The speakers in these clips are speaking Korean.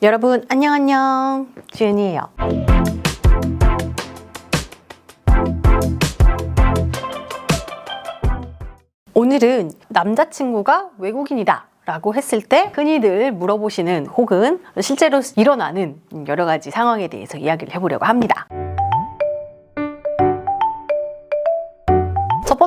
여러분 안녕 안녕 주연이에요. 오늘은 남자친구가 외국인이다. 라고 했을 때 흔히들 물어보시는 혹은 실제로 일어나는 여러 가지 상황에 대해서 이야기를 해보려고 합니다.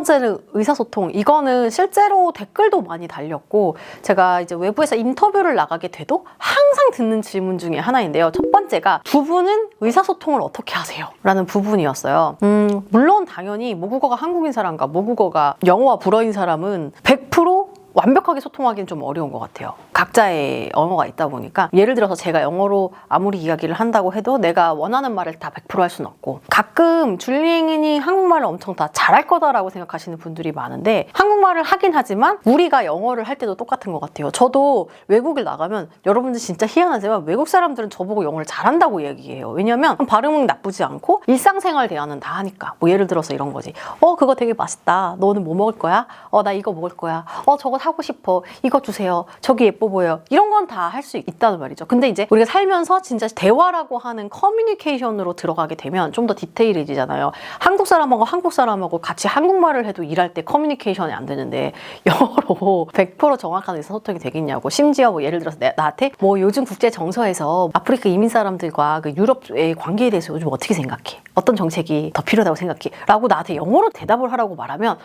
번째는 의사소통. 이거는 실제로 댓글도 많이 달렸고, 제가 이제 외부에서 인터뷰를 나가게 돼도 항상 듣는 질문 중에 하나인데요. 첫 번째가 두 분은 의사소통을 어떻게 하세요? 라는 부분이었어요. 음, 물론 당연히 모국어가 한국인 사람과 모국어가 영어와 불어인 사람은 100% 완벽하게 소통하기는 좀 어려운 것 같아요. 각자의 언어가 있다 보니까 예를 들어서 제가 영어로 아무리 이야기를 한다고 해도 내가 원하는 말을 다 100%할 수는 없고 가끔 줄리앵이 한국말을 엄청 다 잘할 거다라고 생각하시는 분들이 많은데 한국말을 하긴 하지만 우리가 영어를 할 때도 똑같은 것 같아요. 저도 외국을 나가면 여러분들 진짜 희한하지만 외국 사람들은 저보고 영어를 잘한다고 얘기해요. 왜냐면 발음은 나쁘지 않고 일상생활 대화는 다 하니까 뭐 예를 들어서 이런 거지. 어 그거 되게 맛있다. 너는 뭐 먹을 거야? 어 나 이거 먹을 거야. 어 저거 사고 싶어. 이거 주세요. 저기 예뻐 보여. 이런 건 다 할 수 있다는 말이죠. 근데 이제 우리가 살면서 진짜 대화라고 하는 커뮤니케이션으로 들어가게 되면 좀 더 디테일해지잖아요. 한국 사람하고 한국 사람하고 같이 한국말을 해도 일할 때 커뮤니케이션이 안 되는데 영어로 100% 정확한 의사소통이 되겠냐고. 심지어 뭐 예를 들어서 내, 나한테 뭐 요즘 국제 정서에서 아프리카 이민 사람들과 그 유럽의 관계에 대해서 요즘 어떻게 생각해? 어떤 정책이 더 필요하다고 생각해? 라고 나한테 영어로 대답을 하라고 말하면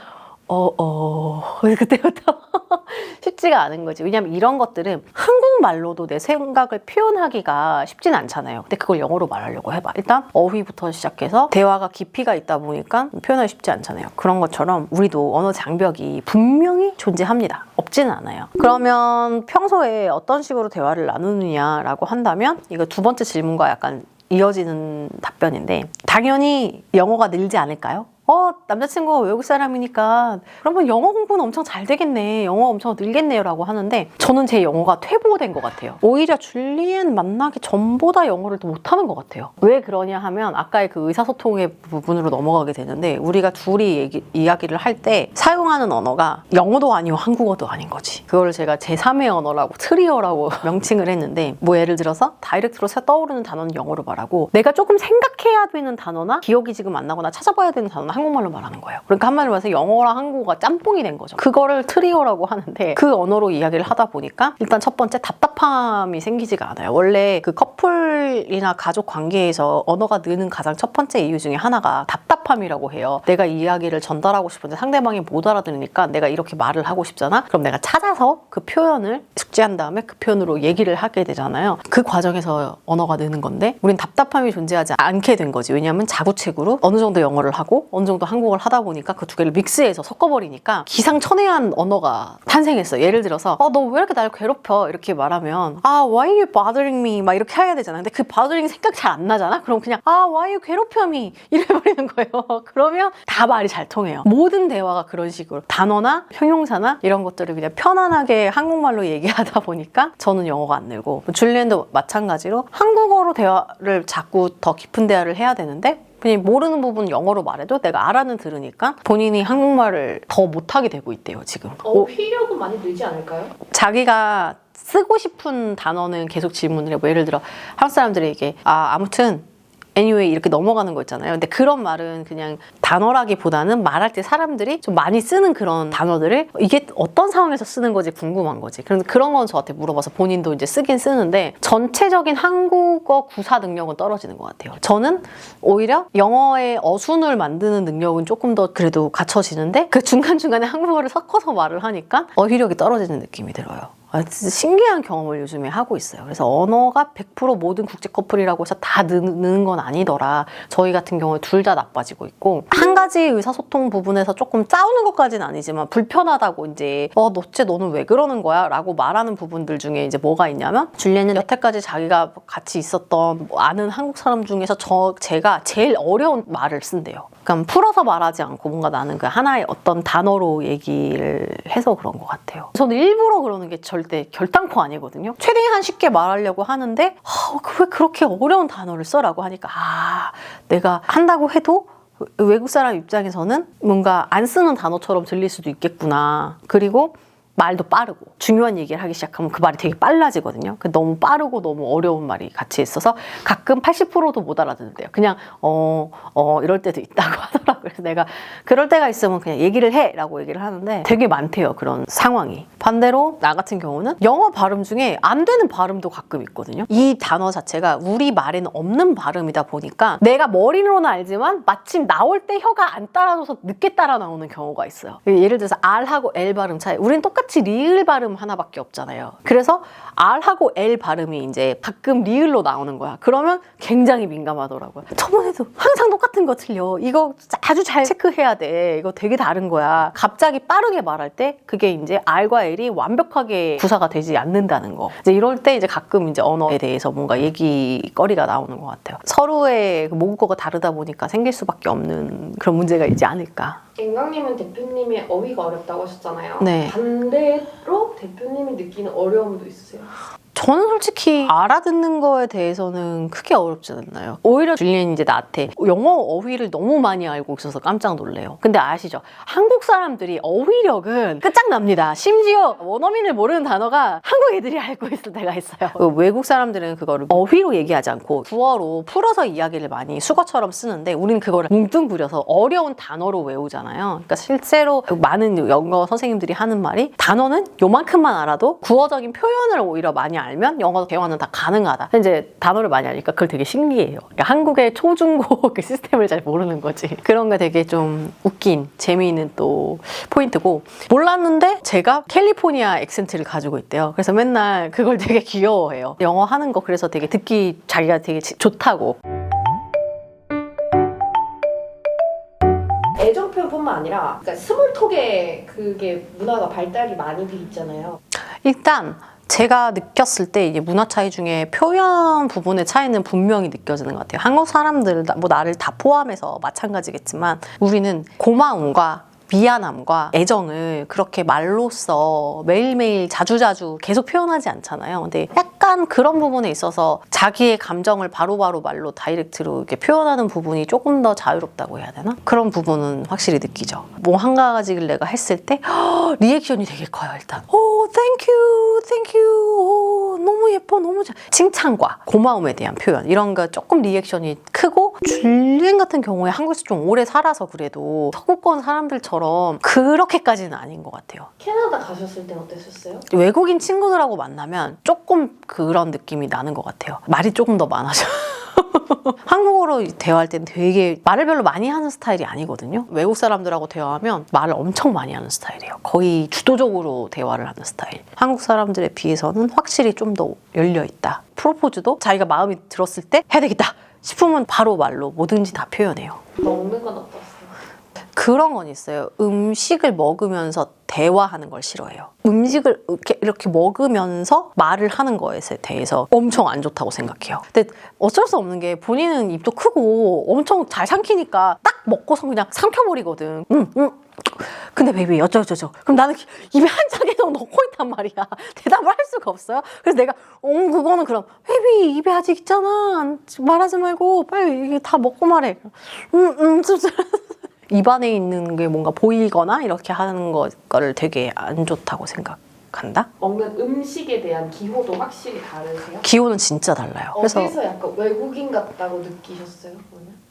어, 어, 그때부터 쉽지가 않은 거지. 왜냐면 이런 것들은 한국말로도 내 생각을 표현하기가 쉽진 않잖아요. 근데 그걸 영어로 말하려고 해봐. 일단 어휘부터 시작해서 대화가 깊이가 있다 보니까 표현하기 쉽지 않잖아요. 그런 것처럼 우리도 언어 장벽이 분명히 존재합니다. 없지는 않아요. 그러면 평소에 어떤 식으로 대화를 나누느냐라고 한다면 이거 두 번째 질문과 약간 이어지는 답변인데 당연히 영어가 늘지 않을까요? 어, 남자친구가 외국 사람이니까 그러면 영어 공부는 엄청 잘 되겠네. 영어 엄청 늘겠네요. 라고 하는데 저는 제 영어가 퇴보된 것 같아요. 오히려 줄리엔 만나기 전보다 영어를 더 못하는 것 같아요. 왜 그러냐 하면 아까의 그 의사소통의 부분으로 넘어가게 되는데 우리가 둘이 얘기, 이야기를 할 때 사용하는 언어가 영어도 아니고 한국어도 아닌 거지. 그걸 제가 제3의 언어라고 트리어라고 명칭을 했는데 뭐 예를 들어서 다이렉트로 떠오르는 단어는 영어로 말하고 내가 조금 생각해야 되는 단어나 기억이 지금 안 나거나 찾아봐야 되는 단어나 한국말로 말하는 거예요. 그러니까 한마디로 말해서 영어랑 한국어가 짬뽕이 된 거죠. 그거를 트리오라고 하는데 그 언어로 이야기를 하다 보니까 일단 첫 번째 답답함이 생기지가 않아요. 원래 그 커플이나 가족 관계에서 언어가 느는 가장 첫 번째 이유 중에 하나가 답답함이라고 해요. 내가 이야기를 전달하고 싶은데 상대방이 못 알아들으니까 내가 이렇게 말을 하고 싶잖아. 그럼 내가 찾아서 그 표현을 숙지한 다음에 그 표현으로 얘기를 하게 되잖아요. 그 과정에서 언어가 느는 건데 우린 답답함이 존재하지 않게 된 거지. 왜냐하면 자구책으로 어느 정도 영어를 하고 어느 정도 한국어를 하다 보니까 그 두 개를 믹스해서 섞어버리니까 기상천외한 언어가 탄생했어. 예를 들어서 어, 너 왜 이렇게 날 괴롭혀? 이렇게 말하면 아, why you bothering me? 막 이렇게 해야 되잖아. 근데 그 bothering 생각 잘 안 나잖아? 그럼 그냥 아, why you 괴롭혀 me? 이래버리는 거예요. 그러면 다 말이 잘 통해요. 모든 대화가 그런 식으로 단어나 형용사나 이런 것들을 그냥 편안하게 한국말로 얘기하다 보니까 저는 영어가 안 늘고 줄리엔도 마찬가지로 한국어로 대화를 자꾸 더 깊은 대화를 해야 되는데 그냥 모르는 부분 영어로 말해도 내가 알아는 들으니까 본인이 한국말을 더 못하게 되고 있대요 지금 어휘력은 많이 늘지 않을까요? 자기가 쓰고 싶은 단어는 계속 질문을 해. 뭐 예를 들어 한국 사람들에게 아 아무튼 anyway 이렇게 넘어가는 거 있잖아요. 근데 그런 말은 그냥 단어라기보다는 말할 때 사람들이 좀 많이 쓰는 그런 단어들을 이게 어떤 상황에서 쓰는 거지 궁금한 거지. 그래서 그런 건 저한테 물어봐서 본인도 이제 쓰긴 쓰는데 전체적인 한국어 구사 능력은 떨어지는 것 같아요. 저는 오히려 영어의 어순을 만드는 능력은 조금 더 그래도 갖춰지는데 그 중간중간에 한국어를 섞어서 말을 하니까 어휘력이 떨어지는 느낌이 들어요. 아, 신기한 경험을 요즘에 하고 있어요. 그래서 언어가 100% 모든 국제 커플이라고 해서 다 느는 건 아니더라. 저희 같은 경우에 둘 다 나빠지고 있고 한 가지 의사소통 부분에서 조금 싸우는 것까지는 아니지만 불편하다고 이제 어 너쟤 너는 왜 그러는 거야? 라고 말하는 부분들 중에 이제 뭐가 있냐면 줄리는 여태까지 자기가 같이 있었던 뭐 아는 한국 사람 중에서 저 제가 제일 어려운 말을 쓴대요. 그러니까 풀어서 말하지 않고 뭔가 나는 그 하나의 어떤 단어로 얘기를 해서 그런 것 같아요. 저는 일부러 그러는 게 절대 결단코 아니거든요. 최대한 쉽게 말하려고 하는데 아, 왜 그렇게 어려운 단어를 써라고 하니까 아 내가 한다고 해도 외국 사람 입장에서는 뭔가 안 쓰는 단어처럼 들릴 수도 있겠구나. 그리고 말도 빠르고 중요한 얘기를 하기 시작하면 그 말이 되게 빨라지거든요. 그 너무 빠르고 너무 어려운 말이 같이 있어서 가끔 80%도 못 알아듣는데요. 그냥 어, 어 이럴 때도 있다고 하더라고요. 그래서 내가 그럴 때가 있으면 그냥 얘기를 해라고 얘기를 하는데 되게 많대요. 그런 상황이. 반대로 나 같은 경우는 영어 발음 중에 안 되는 발음도 가끔 있거든요. 이 단어 자체가 우리 말에는 없는 발음이다 보니까 내가 머리로는 알지만 마침 나올 때 혀가 안 따라줘서 늦게 따라 나오는 경우가 있어요. 예를 들어서 R하고 L 발음 차이. 우린 똑같 이 리을 발음 하나밖에 없잖아요. 그래서 R하고 L 발음이 이제 가끔 리을로 나오는 거야. 그러면 굉장히 민감하더라고요. 저번에도 항상 똑같은 거 틀려. 이거 아주 잘 체크해야 돼. 이거 되게 다른 거야. 갑자기 빠르게 말할 때 그게 이제 R과 L이 완벽하게 구사가 되지 않는다는 거. 이제 이럴 때 이제 가끔 이제 언어에 대해서 뭔가 얘기거리가 나오는 것 같아요. 서로의 그 모국어가 다르다 보니까 생길 수밖에 없는 그런 문제가 있지 않을까. 앵강님은 대표님의 어휘가 어렵다고 하셨잖아요. 네. 반대로 대표님이 느끼는 어려움도 있으세요? 저는 솔직히 알아듣는 거에 대해서는 크게 어렵지 않나요? 오히려 줄리엔 이제 나한테 영어 어휘를 너무 많이 알고 있어서 깜짝 놀래요. 근데 아시죠? 한국 사람들이 어휘력은 끝장납니다. 심지어 원어민을 모르는 단어가 한국 애들이 알고 있을 때가 있어요. 그 외국 사람들은 그거를 어휘로 얘기하지 않고 구어로 풀어서 이야기를 많이 수거처럼 쓰는데 우리는 그거를 뭉뚱그려서 어려운 단어로 외우잖아요. 그러니까 실제로 그 많은 영어 선생님들이 하는 말이 단어는 요만큼만 알아도 구어적인 표현을 오히려 많이 알면 영어 대화는 다 가능하다. 이제 단어를 많이 아니까 그걸 되게 신기해요. 그러니까 한국의 초중고 그 시스템을 잘 모르는 거지. 그런 게 되게 좀 웃긴 재미있는 또 포인트고 몰랐는데 제가 캘리포니아 액센트를 가지고 있대요. 그래서 맨날 그걸 되게 귀여워해요. 영어 하는 거 그래서 되게 듣기 자기가 되게 지- 좋다고. 애정 표현뿐만 아니라 그러니까 스몰톡에 그게 문화가 발달이 많이 돼 있잖아요. 일단 제가 느꼈을 때 이게 문화 차이 중에 표현 부분의 차이는 분명히 느껴지는 것 같아요. 한국 사람들, 뭐 나를 다 포함해서 마찬가지겠지만 우리는 고마움과 미안함과 애정을 그렇게 말로써 매일매일 자주자주 계속 표현하지 않잖아요. 근데 약간 그런 부분에 있어서 자기의 감정을 바로바로 말로 다이렉트로 이렇게 표현하는 부분이 조금 더 자유롭다고 해야 되나? 그런 부분은 확실히 느끼죠. 뭐 한 가지를 내가 했을 때 리액션이 되게 커요, 일단. 오, 땡큐, 땡큐. 오, 너무 예뻐, 너무 잘. 칭찬과 고마움에 대한 표현. 이런 거 조금 리액션이 크고, 줄리엔 같은 경우에 한국에서 좀 오래 살아서 그래도 서구권 사람들처럼 그렇게까지는 아닌 것 같아요. 캐나다 가셨을 땐 어땠었어요? 외국인 친구들하고 만나면 조금 그런 느낌이 나는 것 같아요. 말이 조금 더 많아져. 한국어로 대화할 땐 되게 말을 별로 많이 하는 스타일이 아니거든요. 외국 사람들하고 대화하면 말을 엄청 많이 하는 스타일이에요. 거의 주도적으로 대화를 하는 스타일. 한국 사람들에 비해서는 확실히 좀 더 열려 있다. 프로포즈도 자기가 마음이 들었을 때 해야 되겠다 싶으면 바로 말로 뭐든지 다 표현해요. 먹는 건 어떠세요? 그런 건 있어요. 음식을 먹으면서 대화하는 걸 싫어해요. 음식을 이렇게, 이렇게 먹으면서 말을 하는 거에 대해서 엄청 안 좋다고 생각해요. 근데 어쩔 수 없는 게 본인은 입도 크고 엄청 잘 삼키니까 딱 먹고서 그냥 삼켜버리거든. 응, 응. 근데 베이비 어쩌저쩌 그럼 나는 입에 한참 계속 넣고 있단 말이야. 대답을 할 수가 없어요. 그래서 내가 어 그거는 그럼 베이비 입에 아직 있잖아. 말하지 말고 빨리 이게 다 먹고 말해. 음음 입안에 있는 게 뭔가 보이거나 이렇게 하는 거- 거를 되게 안 좋다고 생각 한다? 먹는 음식에 대한 기호도 확실히 다르세요? 기호는 진짜 달라요. 그래서 어디서 약간 외국인 같다고 느끼셨어요?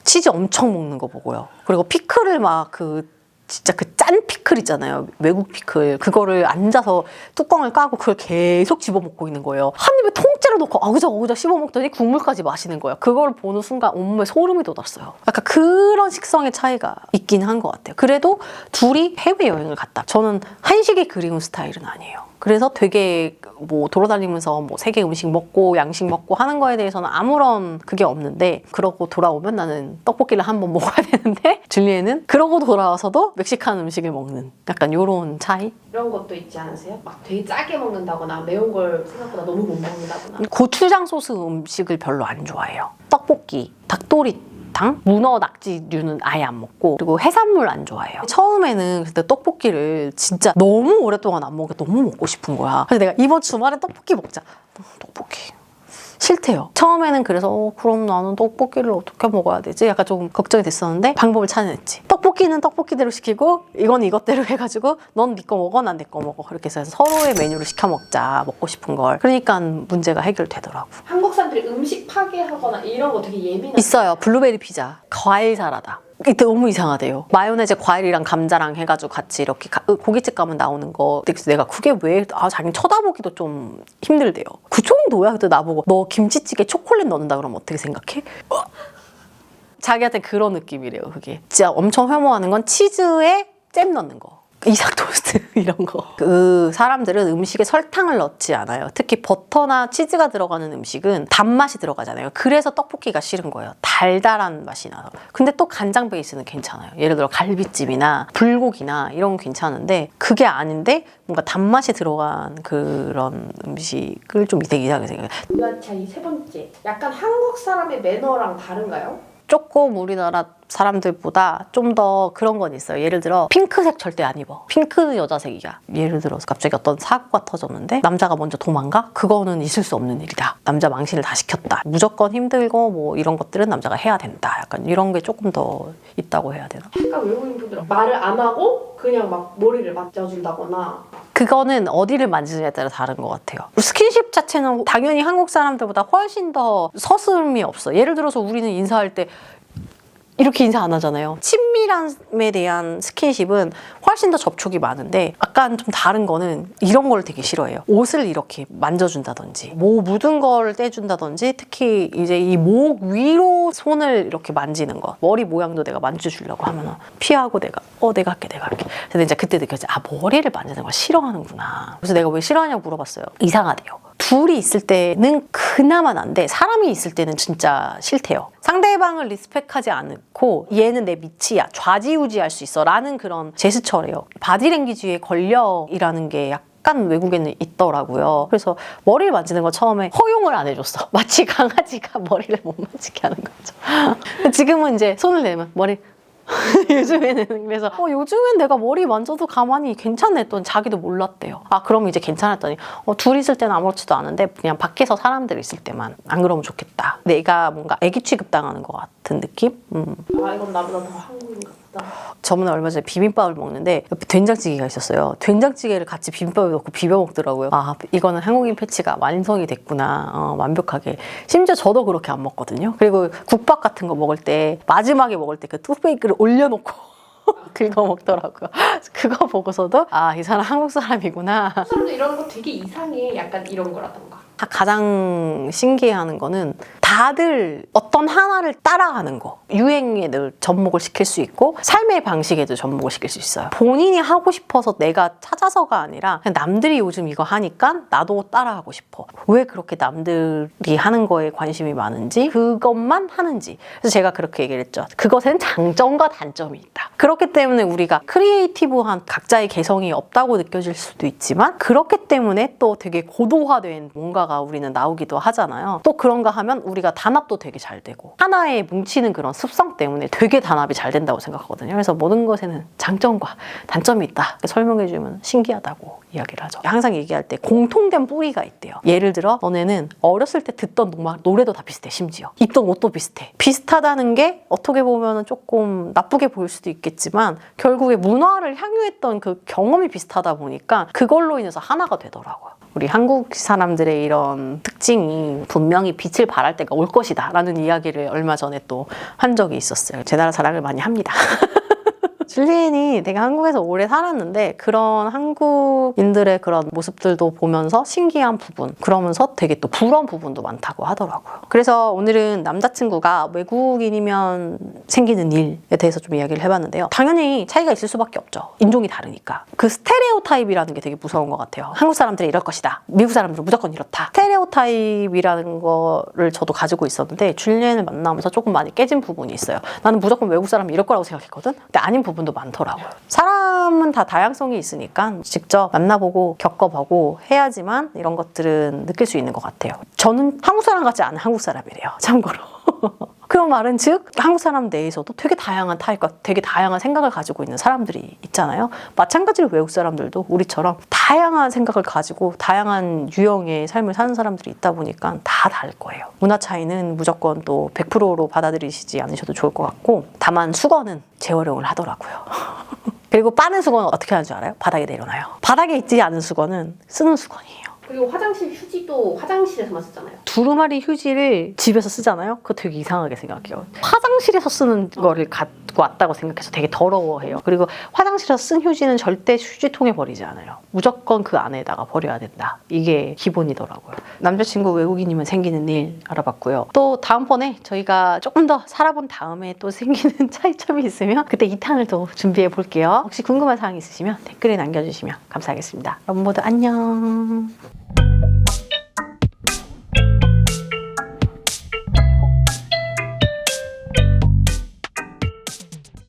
치즈 엄청 먹는 거 보고요. 그리고 피클을 막 그 진짜 그 짠 피클 있잖아요. 외국 피클. 그거를 앉아서 뚜껑을 까고 그걸 계속 집어먹고 있는 거예요. 한 입에 통째로 넣고 아우작 아우작 씹어먹더니 국물까지 마시는 거예요. 그걸 보는 순간 온몸에 소름이 돋았어요. 약간 그런 식성의 차이가 있긴 한 것 같아요. 그래도 둘이 해외여행을 갔다. 저는 한식이 그리운 스타일은 아니에요. 그래서 되게 뭐 돌아다니면서 뭐 세계 음식 먹고 양식 먹고 하는 거에 대해서는 아무런 그게 없는데 그러고 돌아오면 나는 떡볶이를 한번 먹어야 되는데 줄리에는 그러고 돌아와서도 멕시칸 음식을 먹는 약간 요런 차이? 이런 것도 있지 않으세요? 막 되게 짜게 먹는다거나 매운 걸 생각보다 너무 못 먹는다거나 고추장 소스 음식을 별로 안 좋아해요. 떡볶이, 닭도리 탕, 문어 낙지류는 아예 안 먹고 그리고 해산물 안 좋아해요. 처음에는 그때 떡볶이를 진짜 너무 오랫동안 안 먹어 너무 먹고 싶은 거야. 그래서 내가 이번 주말에 떡볶이 먹자. 음, 떡볶이. 싫대요. 처음에는 그래서 어, 그럼 나는 떡볶이를 어떻게 먹어야 되지? 약간 좀 걱정이 됐었는데 방법을 찾아냈지. 떡볶이 떡볶이는 떡볶이대로 시키고 이건 이것대로 해가지고 넌 네 거 먹어 난 내 거 먹어. 이렇게 해서 서로의 메뉴를 시켜 먹자 먹고 싶은 걸. 그러니까 문제가 해결되더라고. 한국 사람들이 음식 파괴하거나 이런 거 되게 예민한. 있어요. 블루베리 피자. 과일 사라다. 이때 너무 이상하대요. 마요네즈 과일이랑 감자랑 해가지고 같이 이렇게 가- 고깃집 가면 나오는 거. 그래서 내가 그게 왜 아 자기 쳐다보기도 좀 힘들대요. 그 정도야? 그때 나보고 너 김치찌개 초콜릿 넣는다 그러면 어떻게 생각해? 어. 자기한테 그런 느낌이래요 그게 진짜 엄청 혐오하는 건 치즈에 잼 넣는 거 이삭 토스트 이런 거. 그 사람들은 음식에 설탕을 넣지 않아요. 특히 버터나 치즈가 들어가는 음식은 단맛이 들어가잖아요. 그래서 떡볶이가 싫은 거예요. 달달한 맛이 나서. 근데 또 간장 베이스는 괜찮아요. 예를 들어 갈비찜이나 불고기나 이런 건 괜찮은데 그게 아닌데 뭔가 단맛이 들어간 그런 음식을 좀 되게 이상하게 생각해요. 문화차 이세 번째. 약간 한국 사람의 매너랑 다른가요? 조금 우리나라 사람들보다 좀 더 그런 건 있어요. 예를 들어 핑크색 절대 안 입어. 핑크는 여자색이야. 예를 들어서 갑자기 어떤 사고가 터졌는데 남자가 먼저 도망가? 그거는 있을 수 없는 일이다. 남자 망신을 다 시켰다. 무조건 힘들고 뭐 이런 것들은 남자가 해야 된다. 약간 이런 게 조금 더 있다고 해야 되나? 약간 외국인 분들은 말을 안 하고 그냥 막 머리를 만져준다거나 그거는 어디를 만지느냐에 따라 다른 것 같아요. 스킨십 자체는 당연히 한국 사람들보다 훨씬 더 서슴이 없어. 예를 들어서 우리는 인사할 때 이렇게 인사 안 하잖아요. 친밀함에 대한 스킨십은 훨씬 더 접촉이 많은데 약간 좀 다른 거는 이런 걸 되게 싫어해요. 옷을 이렇게 만져준다든지 뭐 묻은 걸 떼준다든지 특히 이제 이 목 위로 손을 이렇게 만지는 거. 머리 모양도 내가 만져주려고 하면 피하고 내가 어 내가 할게 내가 할게. 근데 이제 그때 느껴지 아 머리를 만지는 걸 싫어하는구나. 그래서 내가 왜 싫어하냐고 물어봤어요. 이상하대요 둘이 있을 때는 그나마 난데 사람이 있을 때는 진짜 싫대요. 상대방을 리스펙하지 않고 얘는 내 밑이야 좌지우지할 수 있어 라는 그런 제스처래요. 바디랭귀지의 권력이라는 게 약간 외국에는 있더라고요. 그래서 머리를 만지는 거 처음에 허용을 안 해줬어. 마치 강아지가 머리를 못 만지게 하는 거죠. 지금은 이제 손을 내면 머리 요즘에는 그래서 어, 요즘엔 내가 머리 만져도 가만히 했더니 자기도 몰랐대요. 아 그럼 이제 괜찮았더니 어, 둘이 있을 때는 아무렇지도 않은데 그냥 밖에서 사람들 있을 때만 안 그러면 좋겠다. 내가 뭔가 애기 취급당하는 것 같 은 느낌? 음. 아 이건 나보다 더 한국인가 보다. 저번에 얼마 전에 비빔밥을 먹는데 옆에 된장찌개가 있었어요. 된장찌개를 같이 비빔밥에 넣고 비벼 먹더라고요. 아 이거는 한국인 패치가 완성이 됐구나. 어, 완벽하게. 심지어 저도 그렇게 안 먹거든요. 그리고 국밥 같은 거 먹을 때 마지막에 먹을 때 그 뚝배기를 올려놓고 긁어 먹더라고요. 그거 보고서도 아 이 사람 한국 사람이구나. 사람들 이런 거 되게 이상해. 약간 이런 거라던가. 다 가장 신기해하는 거는 다들 어떤 하나를 따라하는 거. 유행에 늘 접목을 시킬 수 있고 삶의 방식에도 접목을 시킬 수 있어요. 본인이 하고 싶어서 내가 찾아서가 아니라 남들이 요즘 이거 하니까 나도 따라하고 싶어. 왜 그렇게 남들이 하는 거에 관심이 많은지 그것만 하는지. 그래서 제가 그렇게 얘기를 했죠. 그것엔 장점과 단점이 있다. 그렇기 때문에 우리가 크리에이티브한 각자의 개성이 없다고 느껴질 수도 있지만 그렇기 때문에 또 되게 고도화된 뭔가가 우리는 나오기도 하잖아요. 또 그런가 하면 우리 가 단합도 되게 잘 되고 하나에 뭉치는 그런 습성 때문에 되게 단합이 잘 된다고 생각하거든요. 그래서 모든 것에는 장점과 단점이 있다. 설명해 주면 신기하다고 이야기를 하죠. 항상 얘기할 때 공통된 뿌리가 있대요. 예를 들어 너네는 어렸을 때 듣던 음악, 노래도 다 비슷해 심지어 입던 옷도 비슷해. 비슷하다는 게 어떻게 보면 조금 나쁘게 보일 수도 있겠지만 결국에 문화를 향유했던 그 경험이 비슷하다 보니까 그걸로 인해서 하나가 되더라고요. 우리 한국 사람들의 이런 특징이 분명히 빛을 발할 때가 올 것이다 라는 이야기를 얼마 전에 또 한 적이 있었어요. 제 나라 자랑을 많이 합니다. 줄리엔이 되게 한국에서 오래 살았는데 그런 한국인들의 그런 모습들도 보면서 신기한 부분 그러면서 되게 또 부러운 부분도 많다고 하더라고요. 그래서 오늘은 남자친구가 외국인이면 생기는 일에 대해서 좀 이야기를 해봤는데요. 당연히 차이가 있을 수밖에 없죠. 인종이 다르니까. 그 스테레오 타입이라는 게 되게 무서운 것 같아요. 한국 사람들이 이럴 것이다. 미국 사람들은 무조건 이렇다. 스테레오 타입이라는 거를 저도 가지고 있었는데 줄리엔을 만나면서 조금 많이 깨진 부분이 있어요. 나는 무조건 외국 사람이 이럴 거라고 생각했거든. 근데 아닌 부분 도 많더라고요. 사람은 다 다양성이 있으니까 직접 만나보고 겪어보고 해야지만 이런 것들은 느낄 수 있는 것 같아요. 저는 한국 사람 같지 않은 한국 사람이래요. 참고로. 그런 말은 즉 한국 사람 내에서도 되게 다양한 타입과 되게 다양한 생각을 가지고 있는 사람들이 있잖아요. 마찬가지로 외국 사람들도 우리처럼 다양한 생각을 가지고 다양한 유형의 삶을 사는 사람들이 있다 보니까 다 다를 거예요. 문화 차이는 무조건 또 100%로 받아들이시지 않으셔도 좋을 것 같고 다만 수건은 재활용을 하더라고요. 그리고 빠는 수건은 어떻게 하는 줄 알아요? 바닥에 내려놔요. 바닥에 있지 않은 수건은 쓰는 수건이에요. 그리고 화장실 휴지도 화장실에서만 쓰잖아요. 두루마리 휴지를 집에서 쓰잖아요. 그거 되게 이상하게 생각해요. 화장실에서 쓰는 거를 갖고 왔다고 생각해서 되게 더러워해요. 그리고 화장실에서 쓴 휴지는 절대 휴지통에 버리지 않아요. 무조건 그 안에다가 버려야 된다. 이게 기본이더라고요. 남자친구 외국인이면 생기는 일 알아봤고요. 또 다음번에 저희가 조금 더 살아본 다음에 또 생기는 차이점이 있으면 그때 2탄을 또 준비해 볼게요. 혹시 궁금한 사항 있으시면 댓글에 남겨주시면 감사하겠습니다. 여러분 모두 안녕.